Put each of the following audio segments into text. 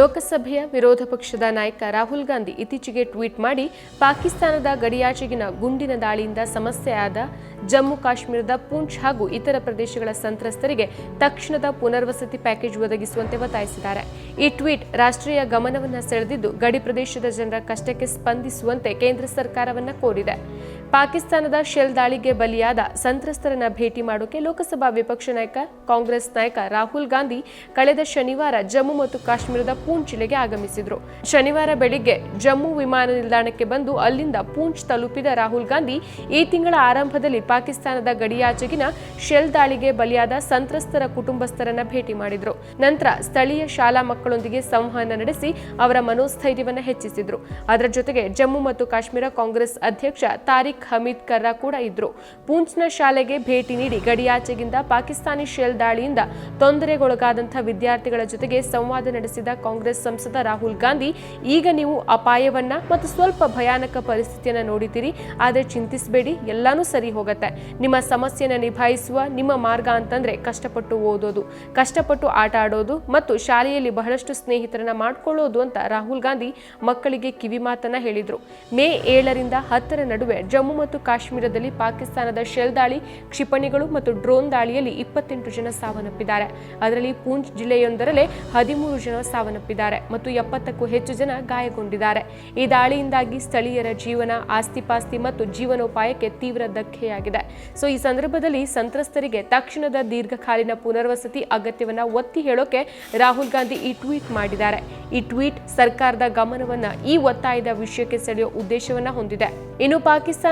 ಲೋಕಸಭೆಯ ವಿರೋಧ ಪಕ್ಷದ ನಾಯಕ ರಾಹುಲ್ ಗಾಂಧಿ ಇತ್ತೀಚೆಗೆ ಟ್ವೀಟ್ ಮಾಡಿ, ಪಾಕಿಸ್ತಾನದ ಗಡಿಯಾಚೆಗಿನ ಗುಂಡಿನ ದಾಳಿಯಿಂದ ಸಮಸ್ಯೆಯಾದ ಜಮ್ಮು ಕಾಶ್ಮೀರದ ಪೂಂಚ್ ಹಾಗೂ ಇತರ ಪ್ರದೇಶಗಳ ಸಂತ್ರಸ್ತರಿಗೆ ತಕ್ಷಣದ ಪುನರ್ವಸತಿ ಪ್ಯಾಕೇಜ್ ಒದಗಿಸುವಂತೆ ಒತ್ತಾಯಿಸಿದ್ದಾರೆ. ಈ ಟ್ವೀಟ್ ರಾಷ್ಟ್ರೀಯ ಗಮನವನ್ನು ಸೆಳೆದಿದ್ದು, ಗಡಿ ಪ್ರದೇಶದ ಜನರ ಕಷ್ಟಕ್ಕೆ ಸ್ಪಂದಿಸುವಂತೆ ಕೇಂದ್ರ ಸರ್ಕಾರವನ್ನು ಕೋರಿದೆ. ಪಾಕಿಸ್ತಾನದ ಶೆಲ್ ದಾಳಿಗೆ ಬಲಿಯಾದ ಸಂತ್ರಸ್ತರನ್ನ ಭೇಟಿ ಮಾಡೋಕೆ ಲೋಕಸಭಾ ವಿಪಕ್ಷ ನಾಯಕ, ಕಾಂಗ್ರೆಸ್ ನಾಯಕ ರಾಹುಲ್ ಗಾಂಧಿ ಕಳೆದ ಶನಿವಾರ ಜಮ್ಮು ಮತ್ತು ಕಾಶ್ಮೀರದ ಪೂಂಚ್ ಜಿಲ್ಲೆಗೆ ಆಗಮಿಸಿದ್ರು. ಶನಿವಾರ ಬೆಳಿಗ್ಗೆ ಜಮ್ಮು ವಿಮಾನ ನಿಲ್ದಾಣಕ್ಕೆ ಬಂದು ಅಲ್ಲಿಂದ ಪೂಂಚ್ ತಲುಪಿದ ರಾಹುಲ್ ಗಾಂಧಿ ಈ ತಿಂಗಳ ಆರಂಭದಲ್ಲಿ ಪಾಕಿಸ್ತಾನದ ಗಡಿಯಾಚೆಗಿನ ಶೆಲ್ ದಾಳಿಗೆ ಬಲಿಯಾದ ಸಂತ್ರಸ್ತರ ಕುಟುಂಬಸ್ಥರನ್ನ ಭೇಟಿ ಮಾಡಿದ್ರು. ನಂತರ ಸ್ಥಳೀಯ ಶಾಲಾ ಮಕ್ಕಳೊಂದಿಗೆ ಸಂವಹನ ನಡೆಸಿ ಅವರ ಮನೋಸ್ಥೈರ್ಯವನ್ನು ಹೆಚ್ಚಿಸಿದ್ರು. ಅದರ ಜೊತೆಗೆ ಜಮ್ಮು ಮತ್ತು ಕಾಶ್ಮೀರ ಕಾಂಗ್ರೆಸ್ ಅಧ್ಯಕ್ಷ ತಾರಿಕ್ ಹಮೀದ್ ಕರ್ರ ಕೂಡ ಇದ್ರು. ಪೂಂಚ್ನ ಶಾಲೆಗೆ ಭೇಟಿ ನೀಡಿ ಗಡಿಯಾಚೆಗಿಂದ ಪಾಕಿಸ್ತಾನಿ ಶೆಲ್ ದಾಳಿಯಿಂದ ತೊಂದರೆಗೊಳಗಾದಂತಹ ವಿದ್ಯಾರ್ಥಿಗಳ ಜೊತೆಗೆ ಸಂವಾದ ನಡೆಸಿದ ಕಾಂಗ್ರೆಸ್ ಸಂಸದ ರಾಹುಲ್ ಗಾಂಧಿ, ಈಗ ನೀವು ಅಪಾಯವನ್ನ ಮತ್ತು ಸ್ವಲ್ಪ ಭಯಾನಕ ಪರಿಸ್ಥಿತಿಯನ್ನ ನೋಡಿದ್ದೀರಿ, ಆದರೆ ಚಿಂತಿಸಬೇಡಿ, ಎಲ್ಲಾನು ಸರಿ ಹೋಗುತ್ತೆ. ನಿಮ್ಮ ಸಮಸ್ಯೆನ ನಿಭಾಯಿಸುವ, ನಿಮ್ಮ ಮಾರ್ಗ ಅಂತಂದ್ರೆ ಕಷ್ಟಪಟ್ಟು ಓದೋದು, ಕಷ್ಟಪಟ್ಟು ಆಟ ಆಡೋದು ಮತ್ತು ಶಾಲೆಯಲ್ಲಿ ಬಹಳಷ್ಟು ಸ್ನೇಹಿತರನ್ನ ಮಾಡಿಕೊಳ್ಳೋದು ಅಂತ ರಾಹುಲ್ ಗಾಂಧಿ ಮಕ್ಕಳಿಗೆ ಕಿವಿ ಮಾತನ್ನ ಹೇಳಿದ್ರು. ಮೇ ಏಳರಿಂದ ಹತ್ತರ ನಡುವೆ ಜಮ್ಮು ಮತ್ತು ಕಾಶ್ಮೀರದಲ್ಲಿ ಪಾಕಿಸ್ತಾನದ ಶೆಲ್ ದಾಳಿ, ಕ್ಷಿಪಣಿಗಳು ಮತ್ತು ಡ್ರೋನ್ ದಾಳಿಯಲ್ಲಿ ಇಪ್ಪತ್ತೆಂಟು ಜನ ಸಾವನ್ನಪ್ಪಿದ್ದಾರೆ. ಅದರಲ್ಲಿ ಪೂಂಚ್ ಜಿಲ್ಲೆಯೊಂದರಲ್ಲೇ ಹದಿಮೂರು ಜನ ಸಾವನ್ನಪ್ಪಿದ್ದಾರೆ ಮತ್ತು ಎಪ್ಪತ್ತಕ್ಕೂ ಹೆಚ್ಚು ಜನ ಗಾಯಗೊಂಡಿದ್ದಾರೆ. ಈ ದಾಳಿಯಿಂದಾಗಿ ಸ್ಥಳೀಯರ ಜೀವನ ಆಸ್ತಿಪಾಸ್ತಿ ಮತ್ತು ಜೀವನೋಪಾಯಕ್ಕೆ ತೀವ್ರ ಧಕ್ಕೆಯಾಗಿದೆ. ಸೊ, ಈ ಸಂದರ್ಭದಲ್ಲಿ ಸಂತ್ರಸ್ತರಿಗೆ ತಕ್ಷಣದ ದೀರ್ಘಕಾಲೀನ ಪುನರ್ವಸತಿ ಅಗತ್ಯವನ್ನ ಒತ್ತಿ ಹೇಳೋಕೆ ರಾಹುಲ್ ಗಾಂಧಿ ಈ ಟ್ವೀಟ್ ಮಾಡಿದ್ದಾರೆ. ಈ ಟ್ವೀಟ್ ಸರ್ಕಾರದ ಗಮನವನ್ನ ಈ ಒತ್ತಾಯದ ವಿಷಯಕ್ಕೆ ಸೆಳೆಯುವ ಉದ್ದೇಶವನ್ನ ಹೊಂದಿದೆ. ಇನ್ನು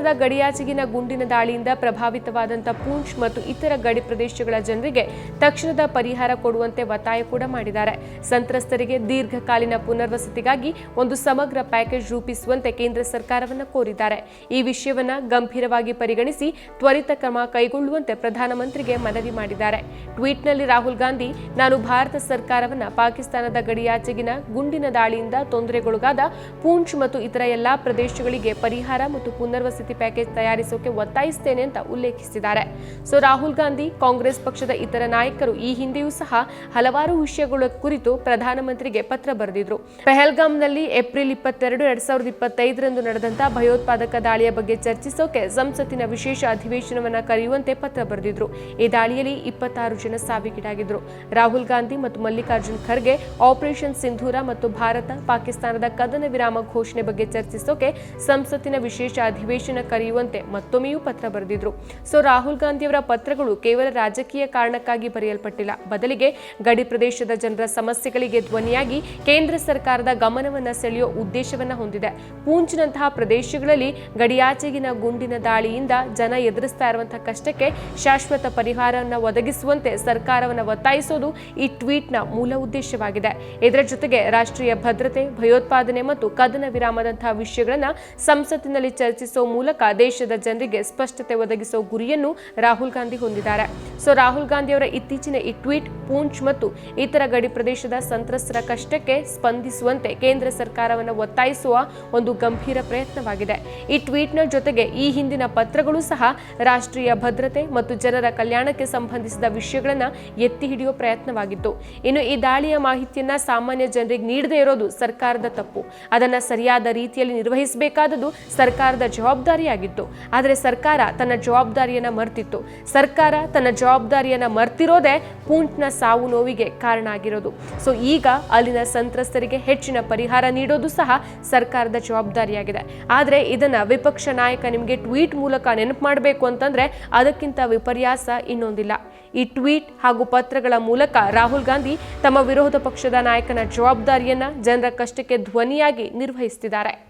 ಪಾಕಿಸ್ತಾನದ ಗಡಿಯಾಚೆಗಿನ ಗುಂಡಿನ ದಾಳಿಯಿಂದ ಪ್ರಭಾವಿತವಾದಂತಹ ಪೂಂಚ್ ಮತ್ತು ಇತರ ಗಡಿ ಪ್ರದೇಶಗಳ ಜನರಿಗೆ ತಕ್ಷಣದ ಪರಿಹಾರ ಕೊಡುವಂತೆ ಒತ್ತಾಯ ಕೂಡ ಮಾಡಿದ್ದಾರೆ. ಸಂತ್ರಸ್ತರಿಗೆ ದೀರ್ಘಕಾಲೀನ ಪುನರ್ವಸತಿಗಾಗಿ ಒಂದು ಸಮಗ್ರ ಪ್ಯಾಕೇಜ್ ರೂಪಿಸುವಂತೆ ಕೇಂದ್ರ ಸರ್ಕಾರವನ್ನು ಕೋರಿದ್ದಾರೆ. ಈ ವಿಷಯವನ್ನ ಗಂಭೀರವಾಗಿ ಪರಿಗಣಿಸಿ ತ್ವರಿತ ಕ್ರಮ ಕೈಗೊಳ್ಳುವಂತೆ ಪ್ರಧಾನಮಂತ್ರಿಗೆ ಮನವಿ ಮಾಡಿದ್ದಾರೆ. ಟ್ವೀಟ್ನಲ್ಲಿ ರಾಹುಲ್ ಗಾಂಧಿ, ನಾನು ಭಾರತ ಸರ್ಕಾರವನ್ನ ಪಾಕಿಸ್ತಾನದ ಗಡಿಯಾಚೆಗಿನ ಗುಂಡಿನ ದಾಳಿಯಿಂದ ತೊಂದರೆಗೊಳಗಾದ ಪೂಂಚ್ ಮತ್ತು ಇತರ ಎಲ್ಲಾ ಪ್ರದೇಶಗಳಿಗೆ ಪರಿಹಾರ ಮತ್ತು ಪುನರ್ವಸತಿ ಪ್ಯಾಕೇಜ್ ತಯಾರಿಸೋಕೆ ಒತ್ತಾಯಿಸುತ್ತೇನೆ ಅಂತ ಉಲ್ಲೇಖಿಸಿದ್ದಾರೆ. ಸೊ, ರಾಹುಲ್ ಗಾಂಧಿ, ಕಾಂಗ್ರೆಸ್ ಪಕ್ಷದ ಇತರ ನಾಯಕರು ಈ ಹಿಂದೆಯೂ ಸಹ ಹಲವಾರು ವಿಷಯಗಳ ಕುರಿತು ಪ್ರಧಾನಮಂತ್ರಿಗೆ ಪತ್ರ ಬರೆದಿದ್ರು. ಪೆಹಲ್ಗಾಮ್ನಲ್ಲಿ ಏಪ್ರಿಲ್ ಇಪ್ಪತ್ತೆರಡು, ಎರಡ್ ಸಾವಿರದ ಇಪ್ಪತ್ತೈದರಂದು ನಡೆದಂತಹ ಭಯೋತ್ಪಾದಕ ದಾಳಿಯ ಬಗ್ಗೆ ಚರ್ಚಿಸೋಕೆ ಸಂಸತ್ತಿನ ವಿಶೇಷ ಅಧಿವೇಶನವನ್ನ ಕರೆಯುವಂತೆ ಪತ್ರ ಬರೆದಿದ್ರು. ಈ ದಾಳಿಯಲ್ಲಿ ಇಪ್ಪತ್ತಾರು ಜನ ಸಾವಿಗೀಡಾಗಿದ್ರು. ರಾಹುಲ್ ಗಾಂಧಿ ಮತ್ತು ಮಲ್ಲಿಕಾರ್ಜುನ್ ಖರ್ಗೆ ಆಪರೇಷನ್ ಸಿಂಧೂರ ಮತ್ತು ಭಾರತ, ಪಾಕಿಸ್ತಾನದ ಕದನ ವಿರಾಮ ಘೋಷಣೆ ಬಗ್ಗೆ ಚರ್ಚಿಸೋಕೆ ಸಂಸತ್ತಿನ ವಿಶೇಷ ಅಧಿವೇಶನ ಕರೆಯುವಂತೆ ಮತ್ತೊಮ್ಮೆಯೂ ಪತ್ರ ಬರೆದಿದ್ರು. ಸೊ, ರಾಹುಲ್ ಗಾಂಧಿಯವರ ಪತ್ರಗಳು ಕೇವಲ ರಾಜಕೀಯ ಕಾರಣಕ್ಕಾಗಿ ಬರೆಯಲ್ಪಟ್ಟಿಲ್ಲ. ಬದಲಿಗೆ ಗಡಿ ಪ್ರದೇಶದ ಜನರ ಸಮಸ್ಯೆಗಳಿಗೆ ಧ್ವನಿಯಾಗಿ ಕೇಂದ್ರ ಸರ್ಕಾರದ ಗಮನವನ್ನ ಸೆಳೆಯುವ ಉದ್ದೇಶವನ್ನ ಹೊಂದಿದೆ. ಪೂಂಚ್ನಂತಹ ಪ್ರದೇಶಗಳಲ್ಲಿ ಗಡಿಯಾಚೆಗಿನ ಗುಂಡಿನ ದಾಳಿಯಿಂದ ಜನ ಎದುರಿಸ್ತಾ ಇರುವಂತಹ ಕಷ್ಟಕ್ಕೆ ಶಾಶ್ವತ ಪರಿಹಾರವನ್ನು ಒದಗಿಸುವಂತೆ ಸರ್ಕಾರವನ್ನು ಒತ್ತಾಯಿಸೋದು ಈ ಟ್ವೀಟ್ನ ಮೂಲ ಉದ್ದೇಶವಾಗಿದೆ. ಇದರ ಜೊತೆಗೆ ರಾಷ್ಟ್ರೀಯ ಭದ್ರತೆ, ಭಯೋತ್ಪಾದನೆ ಮತ್ತು ಕದನ ವಿರಾಮದಂತಹ ವಿಷಯಗಳನ್ನು ಸಂಸತ್ತಿನಲ್ಲಿ ಚರ್ಚಿಸುವ ಮೂಲಕ ದೇಶದ ಜನರಿಗೆ ಸ್ಪಷ್ಟತೆ ಒದಗಿಸುವ ಗುರಿಯನ್ನು ರಾಹುಲ್ ಗಾಂಧಿ ಹೊಂದಿದ್ದಾರೆ. ಸೊ, ರಾಹುಲ್ ಗಾಂಧಿ ಅವರ ಇತ್ತೀಚಿನ ಈ ಟ್ವೀಟ್ ಪೂಂಚ್ ಮತ್ತು ಇತರ ಗಡಿ ಪ್ರದೇಶದ ಸಂತ್ರಸ್ತರ ಕಷ್ಟಕ್ಕೆ ಸ್ಪಂದಿಸುವಂತೆ ಕೇಂದ್ರ ಸರ್ಕಾರವನ್ನು ಒತ್ತಾಯಿಸುವ ಒಂದು ಗಂಭೀರ ಪ್ರಯತ್ನವಾಗಿದೆ. ಈ ಟ್ವೀಟ್ನ ಜೊತೆಗೆ ಈ ಹಿಂದಿನ ಪತ್ರಗಳು ಸಹ ರಾಷ್ಟ್ರೀಯ ಭದ್ರತೆ ಮತ್ತು ಜನರ ಕಲ್ಯಾಣಕ್ಕೆ ಸಂಬಂಧಿಸಿದ ವಿಷಯಗಳನ್ನು ಎತ್ತಿ ಹಿಡಿಯುವ ಪ್ರಯತ್ನವಾಗಿತ್ತು. ಇನ್ನು ಈ ದಾಳಿಯ ಮಾಹಿತಿಯನ್ನ ಸಾಮಾನ್ಯ ಜನರಿಗೆ ನೀಡದೇ ಇರೋದು ಸರ್ಕಾರದ ತಪ್ಪು. ಅದನ್ನ ಸರಿಯಾದ ರೀತಿಯಲ್ಲಿ ನಿರ್ವಹಿಸಬೇಕಾದದ್ದು ಸರ್ಕಾರದ ಜವಾಬ್ದಾರಿಯಾಗಿತ್ತು. ಆದರೆ ಸರ್ಕಾರ ತನ್ನ ಜವಾಬ್ದಾರಿಯನ್ನ ಮರ್ತಿತ್ತು. ಸರ್ಕಾರ ತನ್ನ ಜವಾಬ್ದಾರಿಯನ್ನ ಮರ್ತಿರೋದೇ ಪೂಂಚ್ನ ಸಾವು ನೋವಿಗೆ ಕಾರಣ ಆಗಿರೋದು. ಸೊ ಈಗ ಅಲ್ಲಿನ ಸಂತ್ರಸ್ತರಿಗೆ ಹೆಚ್ಚಿನ ಪರಿಹಾರ ನೀಡೋದು ಸಹ ಸರ್ಕಾರದ ಜವಾಬ್ದಾರಿಯಾಗಿದೆ. ಆದರೆ ಇದನ್ನ ವಿಪಕ್ಷ ನಾಯಕ ನಿಮಗೆ ಟ್ವೀಟ್ ಮೂಲಕ ನೆನಪು ಮಾಡಬೇಕು ಅಂತಂದ್ರೆ ಅದಕ್ಕಿಂತ ವಿಪರ್ಯಾಸ ಇನ್ನೊಂದಿಲ್ಲ. ಈ ಟ್ವೀಟ್ ಹಾಗೂ ಪತ್ರಗಳ ಮೂಲಕ ರಾಹುಲ್ ಗಾಂಧಿ ತಮ್ಮ ವಿರೋಧ ಪಕ್ಷದ ನಾಯಕನ ಜವಾಬ್ದಾರಿಯನ್ನ ಜನರ ಕಷ್ಟಕ್ಕೆ ಧ್ವನಿಯಾಗಿ ನಿರ್ವಹಿಸುತ್ತಿದ್ದಾರೆ